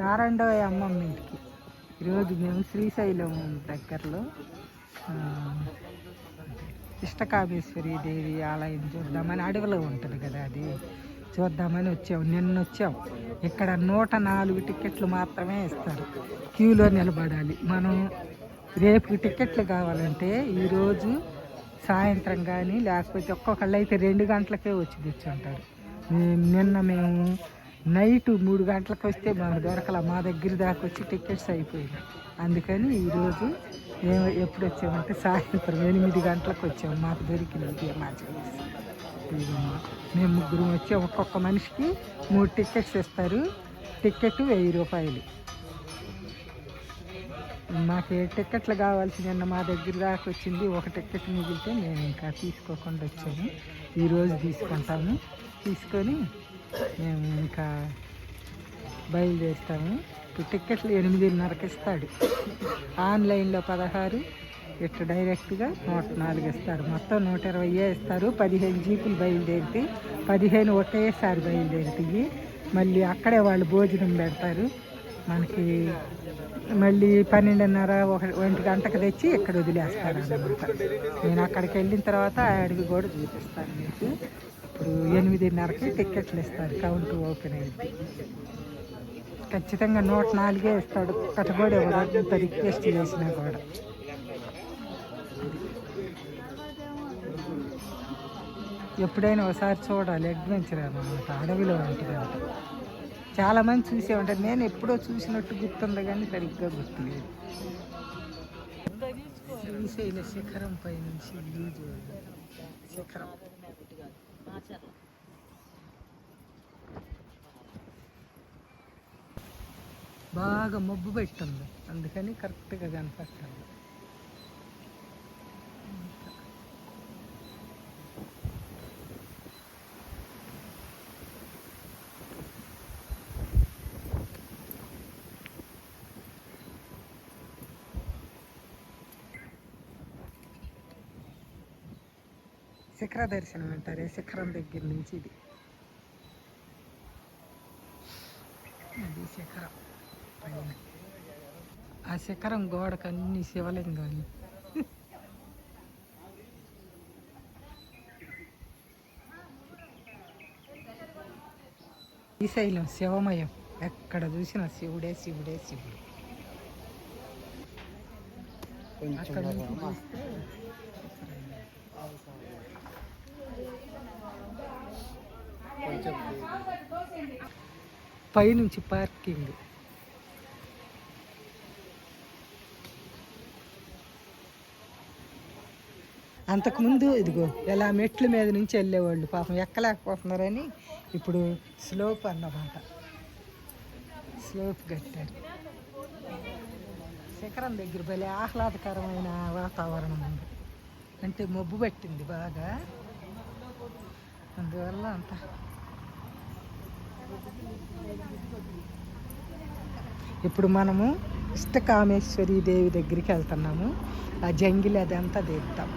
రారండో అమ్మమ్మ ఇంటికి. ఈరోజు మేము శ్రీశైలం దగ్గరలో ఇష్టకామేశ్వరి దేవి ఆలయం చూద్దామని అడవిలో ఉంటుంది కదా అది. చూద్దామని వచ్చాము నిన్న వచ్చాం. ఇక్కడ నూట నాలుగు టికెట్లు మాత్రమే ఇస్తారు. క్యూలో నిలబడాలి. మనం రేపు టికెట్లు కావాలంటే ఈరోజు సాయంత్రం కానీ లేకపోతే ఒక్కొక్కళ్ళు అయితే రెండు గంటలకే వచ్చి తెచ్చుంటారు నిన్న మేము నైట్ మూడు గంటలకు వస్తే మాకు దొరకల. మా దగ్గర దాకా వచ్చి టికెట్స్ అయిపోయినాయి. అందుకని ఈరోజు మేము ఎప్పుడు వచ్చామంటే సాయంత్రం ఎనిమిది గంటలకు వచ్చాము. మాకు దొరికింది మా మేము ముగ్గురు వచ్చి ఒక్కొక్క మనిషికి మూడు టికెట్స్ ఇస్తారు. టికెట్ వెయ్యి రూపాయలు. మాకు ఏ టికెట్లు కావాల్సిన మా దగ్గర దాకా వచ్చింది. ఒక టికెట్ మిగిలితే మేము ఇంకా తీసుకోకుండా వచ్చాము. ఈరోజు తీసుకుంటాము. తీసుకొని మేము ఇంకా బయలుదేరుతాము. ఇప్పుడు టికెట్లు ఎనిమిదిన్నరకి ఇస్తాడు. ఆన్లైన్లో పదహారు ఇట్లా డైరెక్ట్గా నూట నాలుగు ఇస్తారు. మొత్తం నూట ఇరవై ఇస్తారు. పదిహేను జీపులు బయలుదేరితే పదిహేను ఒకేసారి బయలుదేరుతాయి. మళ్ళీ అక్కడే వాళ్ళు భోజనం పెడతారు. మనకి మళ్ళీ పన్నెండున్నర ఒక ఒంటి గంటకు తెచ్చి ఇక్కడ వదిలేస్తారు అన్నమాట. నేను అక్కడికి వెళ్ళిన తర్వాత ఆడికి కూడా చూపిస్తాను మీకు. ఇప్పుడు ఎనిమిదిన్నరకి టికెట్లు ఇస్తారు కౌంటర్ ఓపెన్ అయింది ఖచ్చితంగా నూట నాలుగే ఇస్తాడు ఒక్కటి కూడా ఇవ్వడు ఇంత రిక్వెస్ట్ చేసినా కూడా. ఎప్పుడైనా ఒకసారి చూడాలి అడ్వెంచర్ అనమాట అడవిలో ఉంటుంది అంట చాలా చూసే ఉంటారు నేను ఎప్పుడో చూసినట్టు గుర్తుంది కానీ సరిగ్గా గుర్తులేదు. శ్రీశైల శిఖరం పై నుంచి శిఖరం. చూడండి బాగా మబ్బు పెట్టింది అందుకని కరెక్ట్గా కనపడుతుంది శిఖర దర్శనం అంటారు? శిఖరం దగ్గర నుంచి ఇది. అది శిఖరం పైన. ఆ శిఖరం గోడకు అన్ని శివలింగాలు. శ్రీశైలం శివమయం. ఎక్కడ చూసినా శివుడే శివుడే శివుడు. అక్కడ పైనుంచి పార్కింగ్. అంతకుముందు ఇదిగో ఇలా మెట్ల మీద నుంచి వెళ్ళేవాళ్ళు పాపం ఎక్కలేకపోతున్నారని ఇప్పుడు స్లోప్ అన్నమాట. స్లోప్ కట్టారు. శిఖరం దగ్గర భలే ఆహ్లాదకరమైన వాతావరణం ఉంది. అంటే మబ్బు పట్టింది బాగా. అందువల్ల అంత. ఇప్పుడు మనము ఇష్టకామేశ్వరి దేవి దగ్గరికి వెళ్తున్నాము. ఆ జంగిల్ అదంతా తీద్దాం.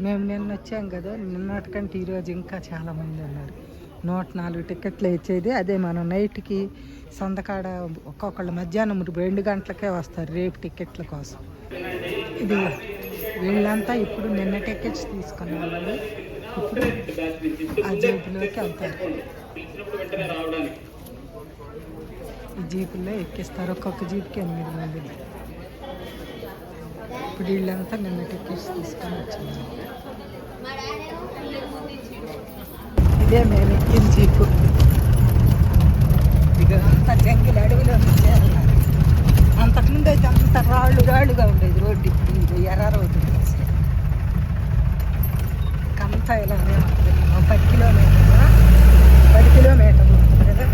మేము నిన్న వచ్చాం కదా నిన్నటికంటే ఈరోజు ఇంకా చాలామంది ఉన్నారు. నూట నాలుగు టికెట్లు ఇచ్చేది. అదే మనం నైట్కి సందకాడ ఒక్కొక్కళ్ళు మధ్యాహ్నం రెండు గంటలకే వస్తారు రేపు టికెట్ల కోసం. ఇది వీళ్ళంతా ఇప్పుడు నిన్న టికెట్స్ తీసుకున్న వాళ్ళు. ఇప్పుడు ఆ జీపులోకి వెళ్తారు. ఈ జీపుల్లో ఎక్కిస్తారు. ఒక్కొక్క జీప్కి ఎనిమిది మంది. ఇప్పుడు వీళ్ళంతా నిన్న టికెట్స్ తీసుకొని వచ్చింది ఇదే మేము ఎక్కిన జీపు. ఇదంతా జంగిల్ అడవిలో నుంచి అంతకుముందు అయితే అంత రాళ్ళు రాళ్ళుగా ఉండేది రోడ్డు ఇప్పుడు ఇది ఎర్ర రోడ్డు అసలు. అంతా ఇలానే ఉంటుంది ఓ పది కిలోమీటర్లు పది కిలోమీటర్లు ఉంటుంది కదా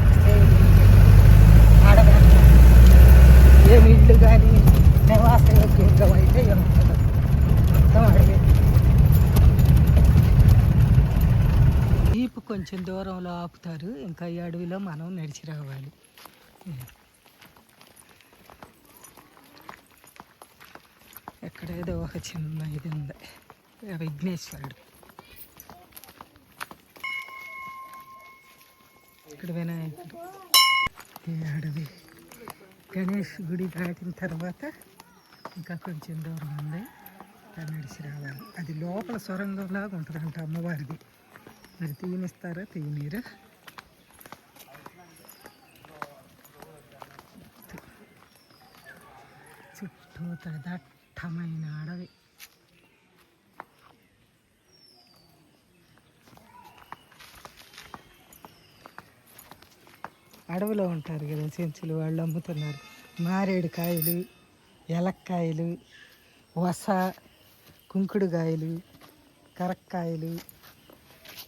ఆడవాళ్ళు. ఏమి ఇల్లు కానీ నివాస యోగ్యంగా అయితే ఉంటుంది మొత్తం అడవి. జీపు కొంచెం దూరంలో ఆపుతారు ఇంకా ఈ అడవిలో మనం నడిచి రావాలి. ఎక్కడేదో ఒక చిన్న ఇది ఉంది. విఘ్నేశ్వరుడు. ఇక్కడ వినాయకుడు. ఈ అడవి. గణేష్ గుడి దాటిన తర్వాత ఇంకా కొంచెం దూరం ఉంది. నడిచి రావాలి. అది లోపల సొరంగంలాగా ఉంటుందంట అమ్మవారిది. మరి తీయనిస్తారా తీయనీరా? చుట్టూ దట్టమైన అడవి. అడవిలో ఉంటారు కదా చెంచులు వాళ్ళు అమ్ముతున్నారు. మారేడు కాయలు ఎలక్కాయలు వస కుంకుడుకాయలు కరక్కాయలు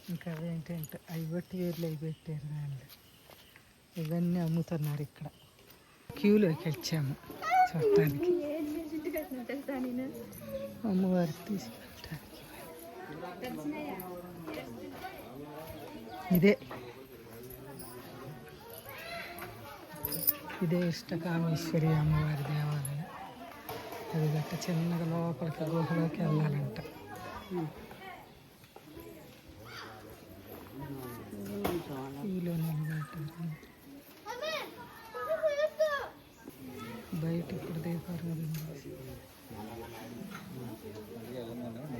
ఇంకా అవేంటంటే అవి పెట్టి వేర్లు అవి పెట్టారు ఇవన్నీ అమ్ముతున్నారు ఇక్కడ. క్యూలోకి వచ్చాము చూడటానికి. అమ్మవారికి తీసుకెళ్ళటానికి. ఇదే. ఇదే ఇష్టకామేశ్వరి అమ్మవారి దేవాలయం. అది గట్ట చిన్నగా లోపలికి గుహలోకి వెళ్ళాలంట. ఈలో నిలబెట్టారు బయట ఇప్పుడు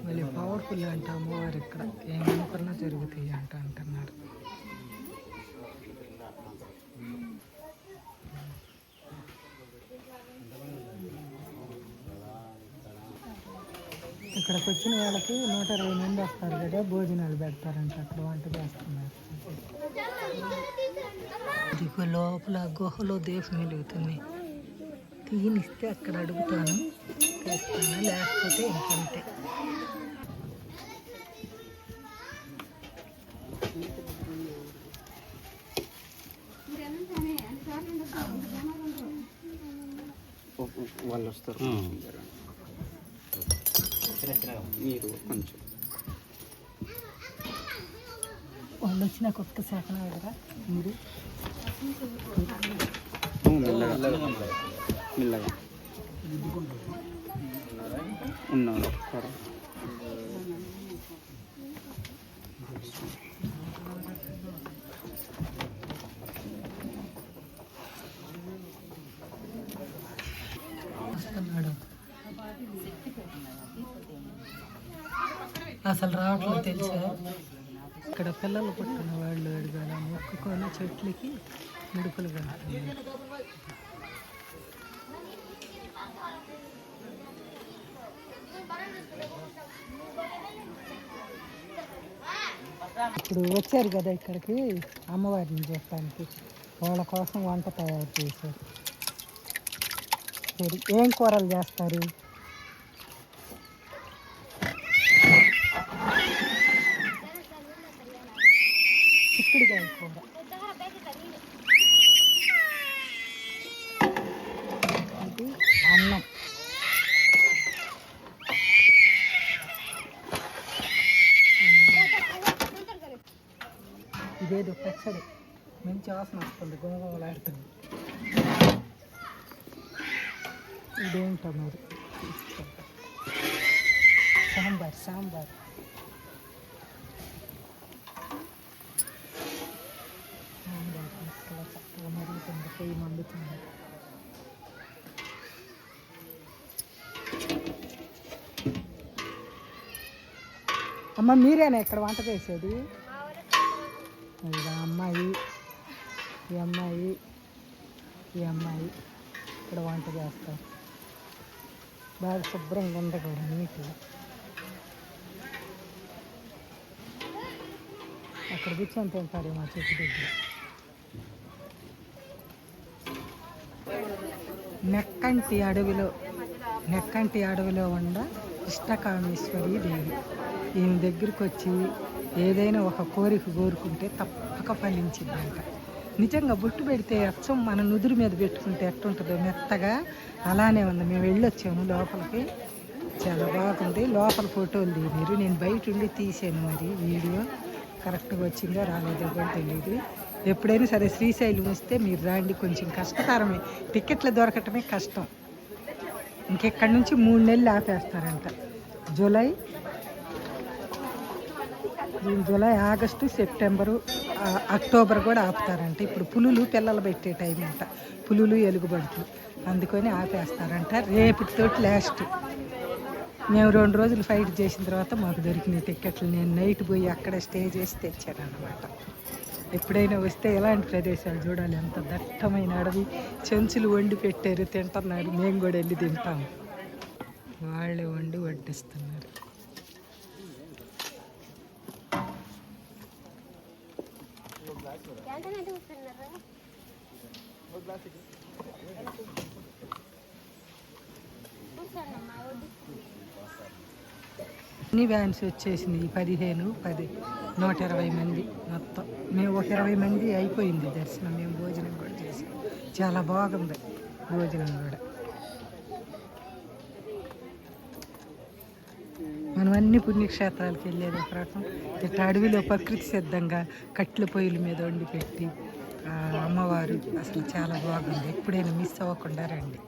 మళ్ళీ పవర్ఫుల్ అంట అమ్మవారు ఇక్కడ. ఏమనుకున్నా జరుగుతాయి అంట అంటున్నారు. ఇక్కడికి వచ్చిన వాళ్ళకి నూట ఇరవై మంది వస్తారు కదా భోజనాలు పెడతారంట. అక్కడ వంట చేస్తున్నారు. ఇదిగో లోపల గుహలో దీపం వెలుగుతుంది. తీయనిస్తే అక్కడ అడుగుతాను. తీస్తాను? లేకపోతే ఇంకంతే వాళ్ళు వస్తారు మీరు కొంచెం. వాళ్ళు వచ్చిన కొత్త శాఖన కదా మీరు? మెల్లగా ఉన్నాడు. సరే. వస్తున్నాడు అసలు రావట్లేదు తెలుసా? ఇక్కడ పిల్లలు పుట్టిన వాళ్ళు అడగాల మొక్కుకొని చెట్లకి ముడుపులు కడుతున్నారు. ఇప్పుడు వచ్చారు కదా ఇక్కడికి అమ్మవారిని చూడటానికి. వాళ్ళ కోసం వంట తయారు చేశారు. సరే ఏం కూరలు చేస్తారు? చిక్కుడుకాయ కూర ఇది అన్నం అన్నం. ఇదేదో పచ్చడి. మంచి వాసన వస్తుంది గుమగుమలాడుతుంది ఇదేంటో మరి. సాంబార్ సాంబార్. సాంబార్ ముక్కలు చక్కగా మరుగుతుంది. పొయ్యి మండుతుంది. అమ్మ మీరేనా ఇక్కడ వంట చేసేది? ఇది అమ్మాయి ఈ అమ్మాయి ఈ అమ్మాయి ఇక్కడ వంట చేస్తారు బాగా శుభ్రంగా ఉంది కూడా అక్కడ కూర్చొని తింటారు మా చెట్టు దగ్గర. నెక్కంటి అడవిలో నెక్కంటి అడవిలో ఉన్న ఇష్టకామేశ్వరి దేవి. ఈయన దగ్గరికి వచ్చి ఏదైనా ఒక కోరిక కోరుకుంటే తప్పక ఫలించిందంట నిజంగా బొట్టు పెడితే అచ్చం మన నుదురు మీద పెట్టుకుంటే ఎట్టుంటుందో మెత్తగా అలానే ఉంది. మేము వెళ్ళొచ్చాము లోపలికి. చాలా బాగుంది. లోపల ఫోటోలు దిగారు నేను బయట ఉండి తీసాను మరి వీడియో. కరెక్ట్గా వచ్చిందో రాలేదో కూడా తెలియదు ఎప్పుడైనా సరే శ్రీశైలం వస్తే మీరు రాండి. కొంచెం కష్టతరమే. టికెట్లు దొరకటమే కష్టం. ఇంకెక్కడి నుంచి మూడు నెలలు ఆపేస్తారంట. July July August September October కూడా ఆపుతారంట. ఇప్పుడు పులులు పిల్లలు పెట్టే టైం అంట. పులులు ఎలుగుబడుతులు అందుకని ఆపేస్తారంట. రేపటితోటి లాస్ట్ మేము రెండు రోజులు ఫైట్ చేసిన తర్వాత మాకు దొరికిన టిక్కెట్లు నేను నైట్ పోయి అక్కడ స్టే చేసి తెచ్చానమాట అనమాట ఎప్పుడైనా వస్తే ఎలాంటి ప్రదేశాలు చూడాలి? ఎంత దట్టమైన అడవి. చెంచులు వండి పెట్టారు తింటున్నారు. మేము కూడా వెళ్ళి తింటాము వాళ్ళే వండి వడ్డిస్తున్నారు. అన్ని వ్యాన్స్ వచ్చేసినాయి. పదిహేను పది నూట ఇరవై మంది మొత్తం. మేము ఒక ఇరవై మంది అయిపోయింది దర్శనం. మేము భోజనం కూడా చేసాం. చాలా బాగుంది భోజనం కూడా. మనం అన్ని పుణ్యక్షేత్రాలకు వెళ్ళేది ఒక రకం. ఇట్లా అడవిలో ప్రకృతి సిద్ధంగా కట్టెల పొయ్యిల మీద వండి పెట్టి అమ్మవారు అసలు చాలా బాగుంది. ఎప్పుడైనా మిస్ అవ్వకుండా రండి.